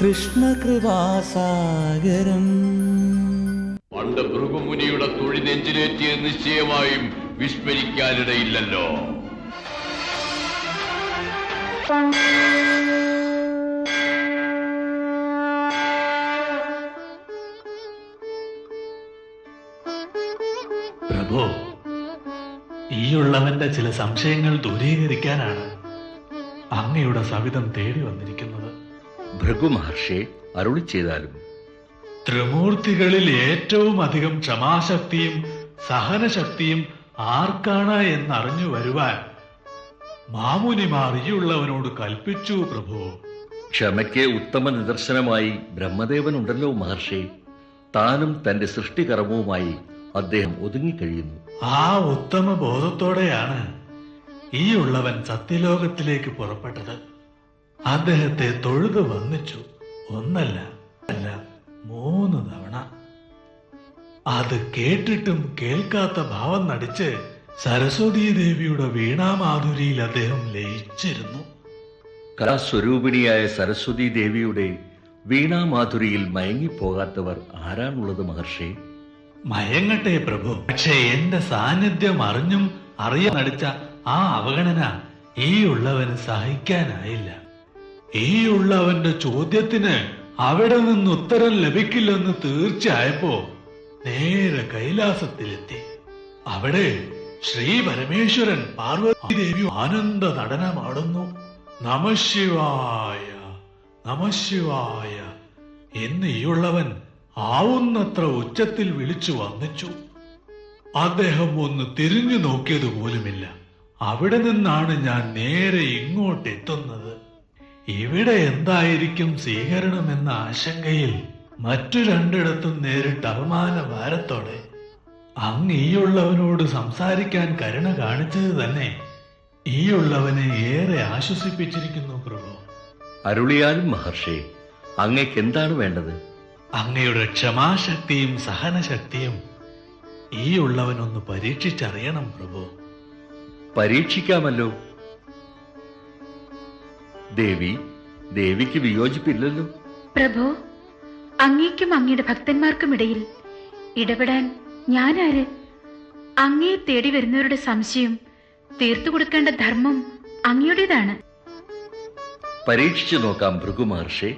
കൃഷ്ണകൃപാസാഗരം പണ്ട് ഭൃഗുമുനിയുടെ തൊഴി നെഞ്ചിലേറ്റിയത് നിശ്ചയമായും വിസ്മരിക്കാനിടയില്ലല്ലോ. പ്രഭു ഈയുള്ളവന്റെ ചില സംശയങ്ങൾ ദൂരീകരിക്കാനാണ് അങ്ങയുടെ സവിധം തേടി വന്നിരിക്കുന്നത്. ഭൃഗു മഹർഷിയെ അരുളി ചെയ്താലും. ത്രിമൂർത്തികളിൽ ഏറ്റവും അധികം ക്ഷമാശക്തിയും സഹനശക്തിയും ആർക്കാണ് എന്നറിഞ്ഞു വരുവാൻ മാമുനിമാർ ഈയുള്ളവനോട് കൽപ്പിച്ചു പ്രഭു. ക്ഷമയ്ക്ക് ഉത്തമ നിദർശനമായി ബ്രഹ്മദേവൻ ഉണ്ടല്ലോ മഹർഷി. താനും തന്റെ സൃഷ്ടികർമ്മവുമായി അദ്ദേഹം ഒതുങ്ങിക്കഴിയുന്നു. ആ ഉത്തമ ബോധത്തോടെയാണ് ഈ ഉള്ളവൻ സത്യലോകത്തിലേക്ക് പുറപ്പെട്ടത്. അദ്ദേഹത്തെ തൊഴുതു വന്നിച്ചു. ഒന്നല്ല അല്ല മൂന്ന് തവണ. അത് കേട്ടിട്ടും കേൾക്കാത്ത ഭാവം നടിച്ച് സരസ്വതി ദേവിയുടെ വീണാമാധുരിയിൽ അദ്ദേഹം ലയിച്ചിരുന്നു. കലാസ്വരൂപിണിയായ സരസ്വതി ദേവിയുടെ വീണാമാധുരിയിൽ മയങ്ങിപ്പോകാത്തവർ ആരാണുള്ളത് മഹർഷി? മയങ്ങട്ടെ പ്രഭു. പക്ഷേ എന്റെ സാന്നിധ്യം അറിഞ്ഞും അറിയാൻ നടിച്ച ആ അവഗണന ഈ ഉള്ളവന് സഹിക്കാനായില്ല. ഈ ഉള്ളവന്റെ ചോദ്യത്തിന് അവിടെ നിന്ന് ഉത്തരം ലഭിക്കില്ലെന്ന് തീർച്ചയായപ്പോ നേരെ കൈലാസത്തിലെത്തി. അവിടെ ശ്രീ പരമേശ്വരൻ പാർവതി ദേവി ആനന്ദ നടനമാടുന്നു. നമശിവായ നമശിവായ എന്ന് ഈയുള്ളവൻ ആവുന്നത്ര ഉച്ചത്തിൽ വിളിച്ചു വന്നിച്ചു. അദ്ദേഹം ഒന്ന് തിരിഞ്ഞു നോക്കിയതുപോലുമില്ല. അവിടെ നിന്നാണ് ഞാൻ നേരെ ഇങ്ങോട്ട് എത്തുന്നത് ഇവിടെ എന്തായിരിക്കും സ്വീകരണമെന്ന ആശങ്കയിൽ മറ്റു രണ്ടിടത്തും നേരിട്ട് അപമാന ഭാരത്തോടെ അങ്ങ് ഈയുള്ളവനോട് സംസാരിക്കാൻ കരുണ കാണിച്ചത് തന്നെ ഈയുള്ളവനെ ഏറെ ആശ്വസിപ്പിച്ചിരിക്കുന്നു പ്രഭു. അരുളിയാലും മഹർഷി അങ്ങക്ക് എന്താണ് വേണ്ടത്? അങ്ങയുടെ ക്ഷമാശക്തിയും സഹനശക്തിയും ഈയുള്ളവനൊന്ന് പരീക്ഷിച്ചറിയണം പ്രഭു. പരീക്ഷിക്കാമല്ലോ. ദേവി ദേവിക്ക് വിയോജിപ്പില്ലല്ലോ. പ്രഭു അങ്ങേക്കും അങ്ങയുടെ ഭക്തന്മാർക്കും ഇടയിൽ ഇടപെടാൻ ഞാനാര്? അങ്ങയെ തേടി വരുന്നവരുടെ സംശയം തീർത്തു കൊടുക്കേണ്ട ധർമ്മം അങ്ങയുടേതാണ്. പരീക്ഷിച്ചു നോക്കാം ഭൃഗു മഹർഷി.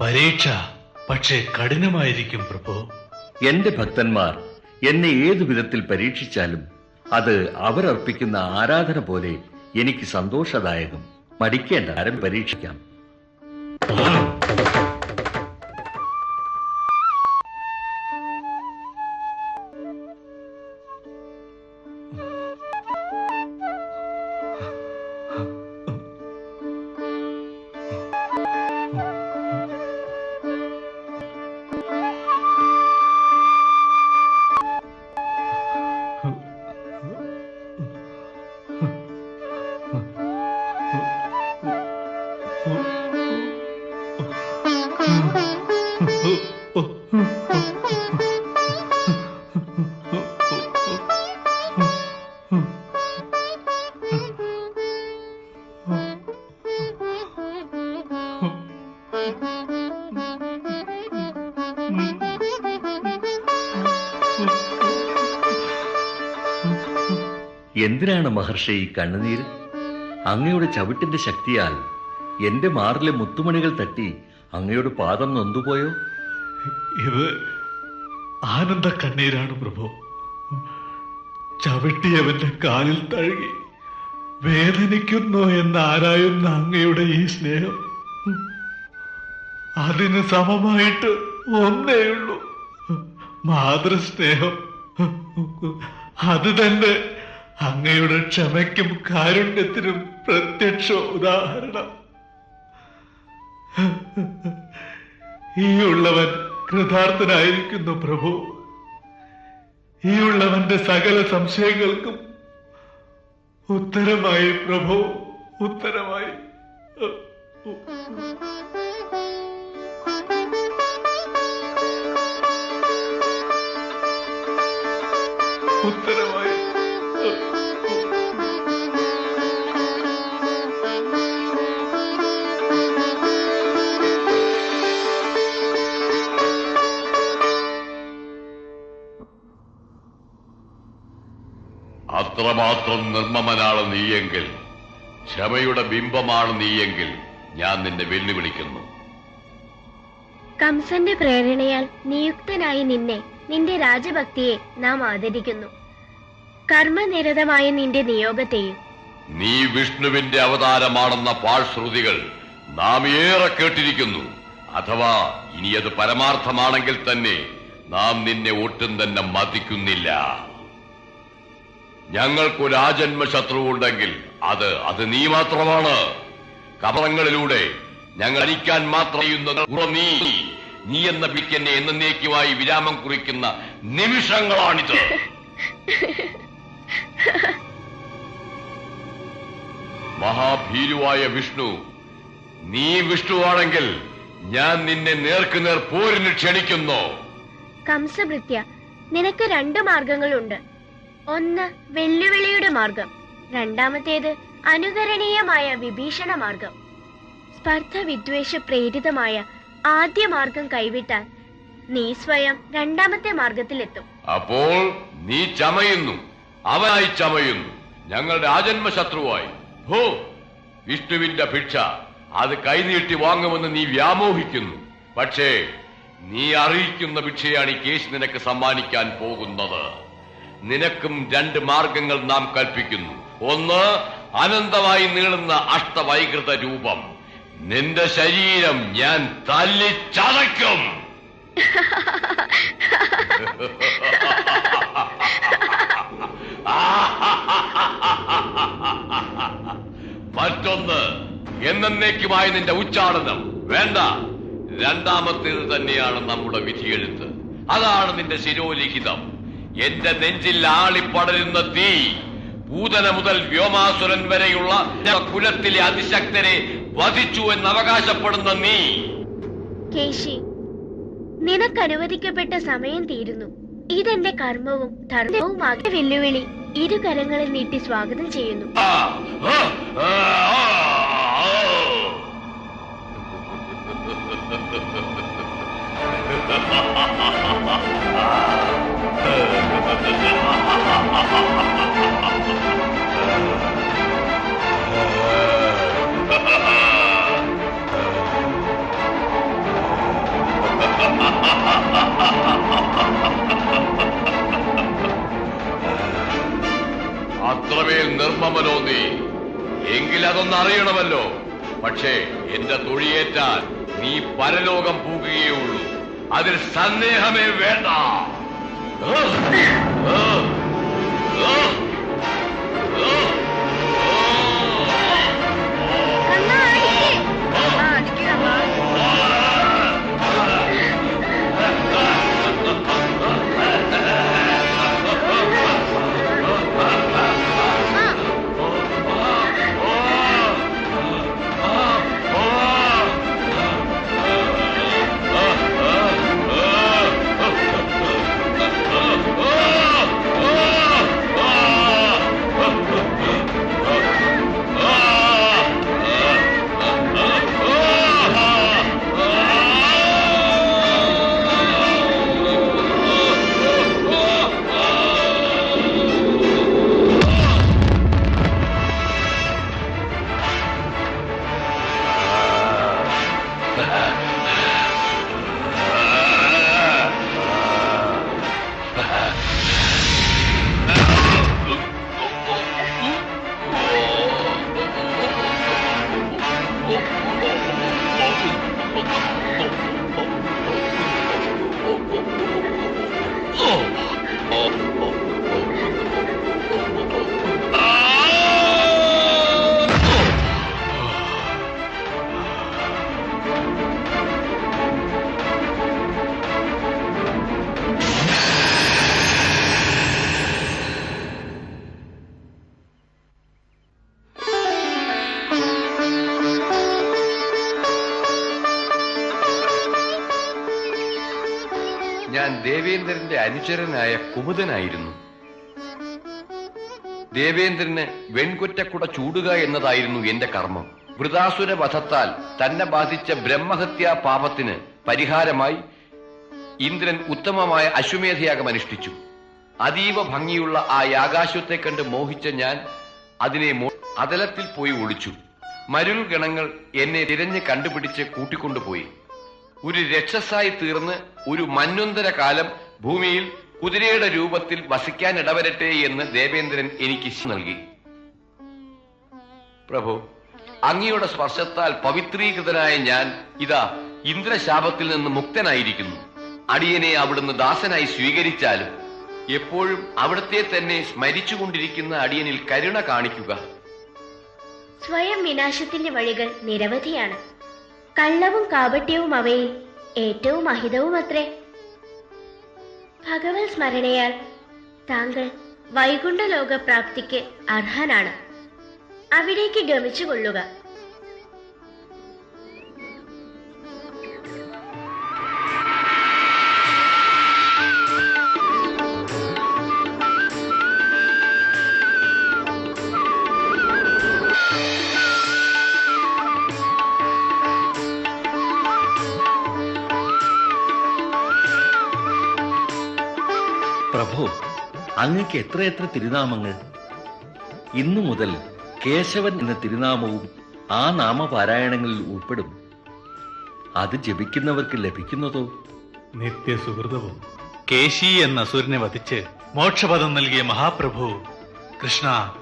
പരീക്ഷ പക്ഷേ കഠിനമായിരിക്കും പ്രഭു. എന്റെ ഭക്തന്മാർ എന്നെ ഏതു വിധത്തിൽ പരീക്ഷിച്ചാലും അത് അവരർപ്പിക്കുന്ന ആരാധന പോലെ എനിക്ക് സന്തോഷദായകം. മടിക്കേണ്ട. ആരും പരീക്ഷിക്കാം. എന്തിനാണ് മഹർഷി ഈ കണ്ണുനീര്? അങ്ങയുടെ ചവിട്ടിന്റെ ശക്തിയാൽ എന്റെ മാറിലെ മുത്തുമണികൾ തട്ടി അങ്ങയുടെ പാദം നൊന്തുപോയോ? ഇത് ആനന്ദ കണ്ണീരാണ് പ്രഭു. ചവിട്ടിയവന്റെ കാലിൽ തഴുകി വേദനിക്കുന്നു എന്ന് ആരായുന്ന അങ്ങയുടെ ഈ സ്നേഹം അതിന് സമമായിട്ട് ഒന്നേയുള്ളൂ മാതൃസ്നേഹം. അത് തന്നെ അങ്ങയുടെ ക്ഷമയ്ക്കും കാരുണ്യത്തിനും പ്രത്യക്ഷ ഉദാഹരണം. ഈ ഉള്ളവൻ കൃതാർത്ഥനായിരിക്കുന്നു പ്രഭു. ഈ ഉള്ളവന്റെ സകല സംശയങ്ങൾക്കും ഉത്തരമായി പ്രഭു ഉത്തരമായി. ഉത്തരമായി അത്രമാത്രം നിർമ്മമനാണ് നീയെങ്കിൽ ക്ഷമയുടെ ബിംബമാണ് നീയെങ്കിൽ ഞാൻ നിന്നെ വെല്ലുവിളിക്കുന്നു. കംസന്റെ പ്രേരണയാൽ നിയുക്തനായി നിന്നെ നിന്റെ രാജഭക്തിയെ നാം ആദരിക്കുന്നു. കർമ്മനിരതമായ നിന്റെ നിയോഗത്തെയും. നീ വിഷ്ണുവിന്റെ അവതാരമാണെന്ന പാഴ്ശ്രുതികൾ നാം ഏറെ കേട്ടിരിക്കുന്നു. അഥവാ ഇനി അത് പരമാർത്ഥമാണെങ്കിൽ തന്നെ നാം നിന്നെ ഒട്ടും തന്നെ മതിക്കുന്നില്ല. ഞങ്ങൾക്കൊരു രാജന്മ ശത്രു ഉണ്ടെങ്കിൽ അത് അത് നീ മാത്രമാണ്. കപടങ്ങളിലൂടെ ഞങ്ങൾ അരിക്കാൻ മാത്രം നീ. നീ എന്ന പിക്കെന്നെ എന്നേക്കുമായി വിരാമം കുറിക്കുന്ന നിമിഷങ്ങളാണിത്. മഹാഭീരുവായ വിഷ്ണു നീ വിഷ്ണുവാണെങ്കിൽ ഞാൻ നിന്നെ നേർക്കുനേർ പോരിന് ക്ഷണിക്കുന്നു. കംസഭൃത്യ നിനക്ക് രണ്ട് മാർഗങ്ങളുണ്ട്. ഒന്ന് വെല്ലുവിളിയുടെ മാർഗം രണ്ടാമത്തേത് അനുകരണീയമായ വിഭീഷണ മാർഗം. സ്പർദ്ധ വിദ്വേഷ പ്രേരിതമായ ആദ്യ മാർഗം കൈവിട്ടാൽ നീ സ്വയം രണ്ടാമത്തെ മാർഗത്തിലെത്തും. അപ്പോൾ നീ ചമയുന്നു. അവനായി ചമയുന്നു. ഞങ്ങളുടെ ആജന്മ ശത്രുവായി. ഹോ വിഷ്ണുവിന്റെ ഭിക്ഷ അത് കൈനീട്ടി വാങ്ങുമെന്ന് നീ വ്യാമോഹിക്കുന്നു. പക്ഷേ നീ അറിയിക്കുന്ന ഭിക്ഷയാണ് ഈ കേസ് നിനക്ക് സമ്മാനിക്കാൻ പോകുന്നത്. നിനക്കും രണ്ട് മാർഗങ്ങൾ നാം കൽപ്പിക്കുന്നു. ഒന്ന് അനന്തമായി നീളുന്ന അഷ്ടവൈകൃത രൂപം. നിന്റെ ശരീരം ഞാൻ തല്ലിച്ചതയ്ക്കും മറ്റൊന്ന് എന്നേക്കുമായി നിന്റെ ഉച്ചാടനം. വേണ്ട. രണ്ടാമത്തേത് തന്നെയാണ് നമ്മുടെ വിധിയെഴുത്ത്. അതാണ് നിന്റെ ശിരോലിഖിതം. എന്റെ നെഞ്ചിൽ ആളിപ്പടരുന്ന തീ പൂതന മുതൽ വ്യോമാസുരൻ വരെയുള്ള കുലത്തിലെ അതിശക്തരെ വധിച്ചു എന്ന് അവകാശപ്പെടുന്ന നീ. കേശി നിനക്ക് അനുവദിക്കപ്പെട്ട സമയം തീരുന്നു. ഇതെന്റെ കർമ്മവും ധർമ്മവുമാകിയ വെല്ലുവിളി ഇരു കരങ്ങളിൽ നീട്ടി സ്വാഗതം ചെയ്യുന്നു. അത്രമേൽ നിർമ്മമനോ നീ? എങ്കിലതൊന്ന് അറിയണമല്ലോ. പക്ഷേ എന്റെ തൊഴിയേറ്റാൽ നീ പരലോകം പോകുകയുള്ളൂ അതിൽ സന്ദേഹമേ വേണ്ട. ദേവേന്ദ്രന്റെ അനുചരനായ കുമുദനായിരുന്നു. ദേവേന്ദ്രന് വെൺകുറ്റക്കുട ചൂടുക എന്നതായിരുന്നു എന്റെ കർമ്മം. വൃതാസുര വധത്താൽ തന്നെ ബാധിച്ച ബ്രഹ്മഹത്യാ പാപത്തിന് പരിഹാരമായി ഇന്ദ്രൻ ഉത്തമമായ അശ്വമേധയാഗം അനുഷ്ഠിച്ചു. അതീവ ഭംഗിയുള്ള ആ യാകാശത്തെ കണ്ട് മോഹിച്ച ഞാൻ അതിനെ അതലത്തിൽ പോയി ഒളിച്ചു. മരുൾ ഗണങ്ങൾ എന്നെ തിരഞ്ഞ് കണ്ടുപിടിച്ച് കൂട്ടിക്കൊണ്ടുപോയി. ഒരു രക്ഷസായി തീർന്ന് ഒരു മന്യന്തര കാലം ഭൂമിയിൽ കുതിരയുടെ രൂപത്തിൽ വസിക്കാൻ ഇടവരട്ടെ എന്ന് ദേവേന്ദ്രൻ എനിക്ക് നൽകി. പ്രഭു അങ്ങയുടെ സ്പർശത്താൽ പവിത്രീകൃതനായ ഞാൻ ഇതാ ഇന്ദ്രശാപത്തിൽ നിന്ന് മുക്തനായിരിക്കുന്നു. അടിയനെ അവിടുന്ന് ദാസനായി സ്വീകരിച്ചാലും എപ്പോഴും അവിടത്തെ തന്നെ സ്മരിച്ചുകൊണ്ടിരിക്കുന്ന അടിയനിൽ കരുണ കാണിക്കുക. സ്വയം വിനാശത്തിന്റെ വഴികൾ നിരവധിയാണ്. കള്ളവും കാപട്യവും അവയിൽ ഏറ്റവും അഹിതവും അത്രേ ഭഗവത് സ്മരണയാൽ താങ്കൾ വൈകുണ്ഠ ലോക പ്രാപ്തിക്ക് അർഹനാണ്. അവിടേക്ക് ഗമിച്ചുകൊള്ളുക. അങ്ങക്ക് എത്രയെത്ര തിരുനാമങ്ങൾ? ഇന്നു മുതൽ കേശവൻ എന്ന തിരുനാമവും ആ നാമപാരായണങ്ങളിൽ ഉൾപ്പെടും. അത് ജപിക്കുന്നവർക്ക് ലഭിക്കുന്നതോ? നിത്യസുഹൃതവും കേശി എന്ന അസുരനെ വധിച്ച് മോക്ഷപദം നൽകിയ മഹാപ്രഭു കൃഷ്ണ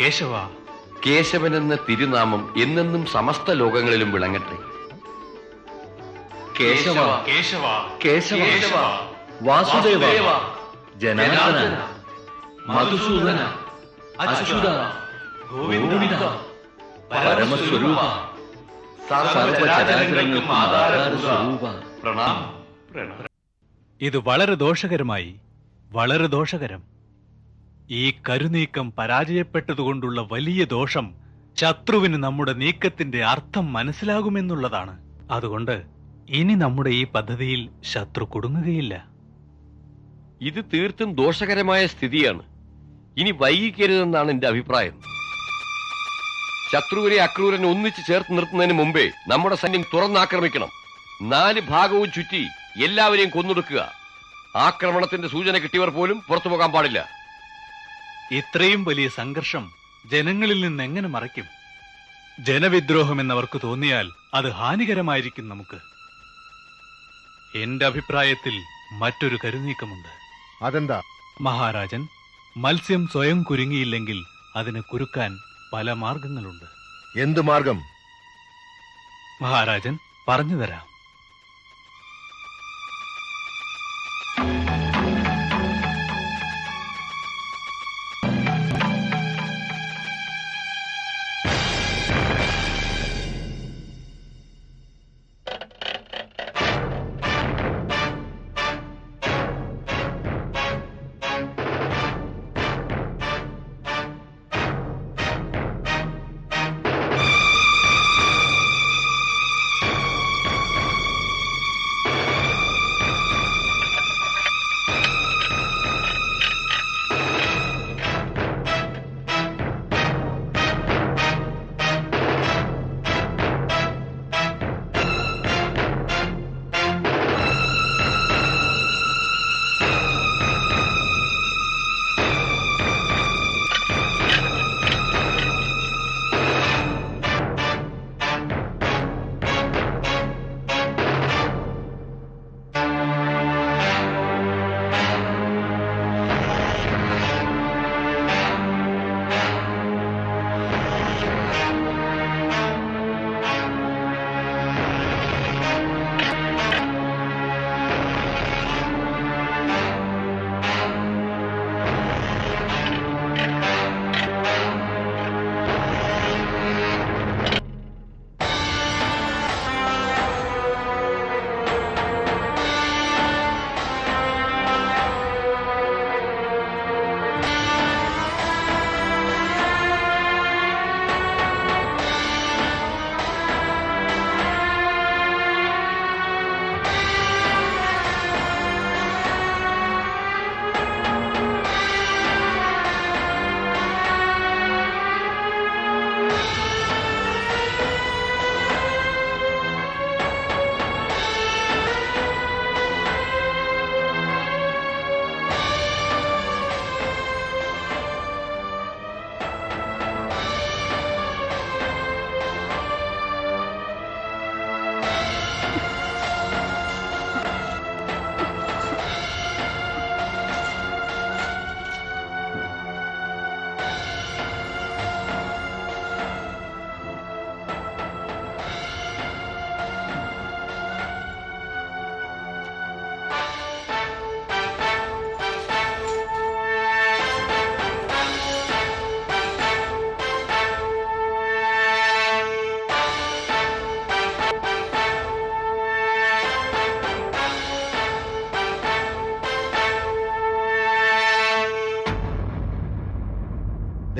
കേശവ. കേശവൻ എന്ന തിരുനാമം എന്നെന്നും സമസ്ത ലോകങ്ങളിലും വിളങ്ങട്ടെ. കേശവ. കേശവ കേശവ. വാസുദേവ, ജനാർദ്ദന മധുസൂദന അച്യുത ഗോവിന്ദ പരമസ്വരൂപ സർവചരാചരങ്ങൾക്കും ആധാര സ്വരൂപ പ്രണാം പ്രണാമം. ഇത് വളരെ ദോഷകരമായി വളരെ ദോഷകരം. ഈ കരുനീക്കം പരാജയപ്പെട്ടതുകൊണ്ടുള്ള വലിയ ദോഷം ശത്രുവിന് നമ്മുടെ നീക്കത്തിന്റെ അർത്ഥം മനസ്സിലാകുമെന്നുള്ളതാണ്. അതുകൊണ്ട് ഇനി നമ്മുടെ ഈ പദ്ധതിയിൽ ശത്രു കുടുങ്ങുകയില്ല. ഇത് തീർത്തും ദോഷകരമായ സ്ഥിതിയാണ്. ഇനി വൈകിക്കരുതെന്നാണ് എന്റെ അഭിപ്രായം. ശത്രുവിനെ അക്രൂരനെ ഒന്നിച്ച് ചേർത്ത് നിർത്തുന്നതിന് മുമ്പേ നമ്മുടെ സൈന്യം തുറന്നാക്രമിക്കണം. നാല് ഭാഗവും ചുറ്റി എല്ലാവരെയും കൊന്നൊടുക്കുക. ആക്രമണത്തിന്റെ സൂചന കിട്ടിയവർ പോലും പുറത്തു പോകാൻ പാടില്ല. ഇത്രയും വലിയ സംഘർഷം ജനങ്ങളിൽ നിന്ന് എങ്ങനെ മറയ്ക്കും? ജനവിദ്രോഹം എന്നവർക്ക് തോന്നിയാൽ അത് ഹാനികരമായിരിക്കും നമുക്ക്. എന്റെ അഭിപ്രായത്തിൽ മറ്റൊരു കരുനീക്കമുണ്ട്. അതെന്താ? മഹാരാജൻ മത്സ്യം സ്വയം കുരുങ്ങിയില്ലെങ്കിൽ അതിന് കുരുക്കാൻ പല മാർഗങ്ങളുണ്ട്. എന്ത് മാർഗം? മഹാരാജൻ പറഞ്ഞു തരാം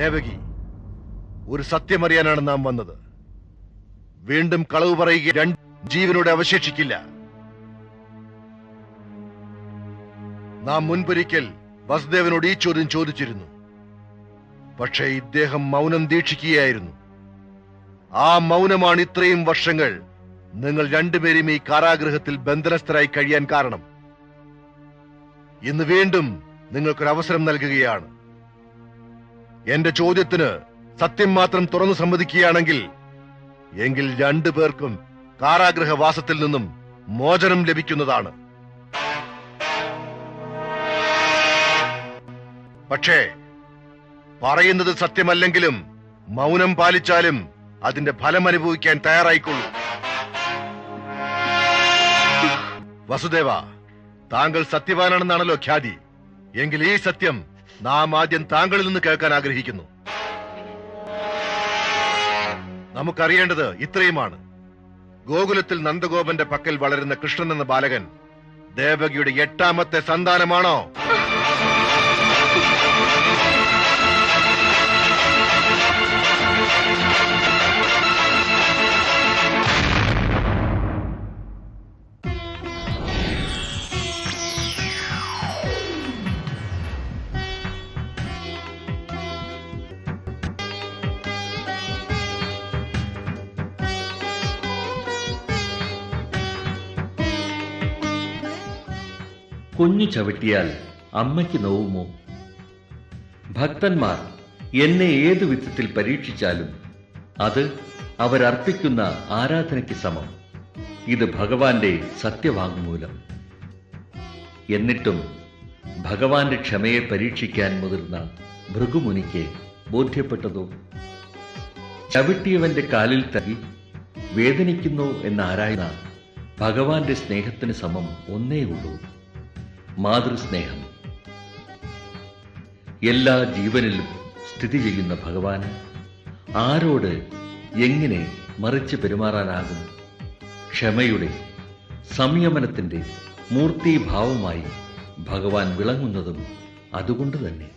ദേവകി ഒരു സത്യമറിയാനാണ് നാം വന്നത്. വീണ്ടും കളവ് പറയുക രണ്ട് ജീവനോടെ അവശേഷിക്കില്ല. നാം മുൻപൊരിക്കൽ വസുദേവനോട് ഈ ചോദ്യം ചോദിച്ചിരുന്നു. പക്ഷേ ഇദ്ദേഹം മൗനം ദീക്ഷിക്കുകയായിരുന്നു. ആ മൗനമാണ് ഇത്രയും വർഷങ്ങൾ നിങ്ങൾ രണ്ടുപേരും ഈ കാരാഗ്രഹത്തിൽ ബന്ധനസ്ഥരായി കഴിയാൻ കാരണം. ഇന്ന് വീണ്ടും നിങ്ങൾക്കൊരു അവസരം നൽകുകയാണ്. എന്റെ ചോദ്യത്തിന് സത്യം മാത്രം തുറന്നു സമ്മതിക്കുകയാണെങ്കിൽ എങ്കിൽ രണ്ടു പേർക്കും കാരാഗ്രഹവാസത്തിൽ നിന്നും മോചനം ലഭിക്കുന്നതാണ്. പക്ഷേ പറയുന്നത് സത്യമല്ലെങ്കിലും മൗനം പാലിച്ചാലും അതിന്റെ ഫലം അനുഭവിക്കാൻ തയ്യാറായിക്കൊള്ളൂ. വസുദേവ താങ്കൾ സത്യവാനാണെന്നാണല്ലോ ഖ്യാതി. എങ്കിൽ ഈ സത്യം നാം ആദ്യം താങ്കളിൽ നിന്ന് കേൾക്കാൻ ആഗ്രഹിക്കുന്നു. നമുക്കറിയേണ്ടത് ഇത്രയുമാണ്. ഗോകുലത്തിൽ നന്ദഗോപന്റെ പക്കൽ വളരുന്ന കൃഷ്ണൻ എന്ന ബാലകൻ ദേവകിയുടെ എട്ടാമത്തെ സന്താനമാണോ? കുഞ്ഞു ചവിട്ടിയാൽ അമ്മയ്ക്ക് നോവുമോ? ഭക്തന്മാർ എന്നെ ഏതു വിധത്തിൽ പരീക്ഷിച്ചാലും അത് അവരർപ്പിക്കുന്ന ആരാധനയ്ക്ക് സമം. ഇത് ഭഗവാന്റെ സത്യവാങ്മൂലം. എന്നിട്ടും ഭഗവാന്റെ ക്ഷമയെ പരീക്ഷിക്കാൻ മുതിർന്ന ഭൃഗുമുനിക്ക് ബോധ്യപ്പെട്ടതോ? ചവിട്ടിയവന്റെ കാലിൽ തകി വേദനിക്കുന്നു എന്നാരായ ഭഗവാന്റെ സ്നേഹത്തിന് സമം ഒന്നേ ഉള്ളൂ മാതൃസ്നേഹം. എല്ലാ ജീവനിലും സ്ഥിതി ചെയ്യുന്ന ഭഗവാന് ആരോട് എങ്ങനെ മറിച്ച് പെരുമാറാനാകും? ക്ഷമയുടെ സംയമനത്തിന്റെ മൂർത്തിഭാവമായി ഭഗവാൻ വിളങ്ങുന്നതും അതുകൊണ്ട് തന്നെ.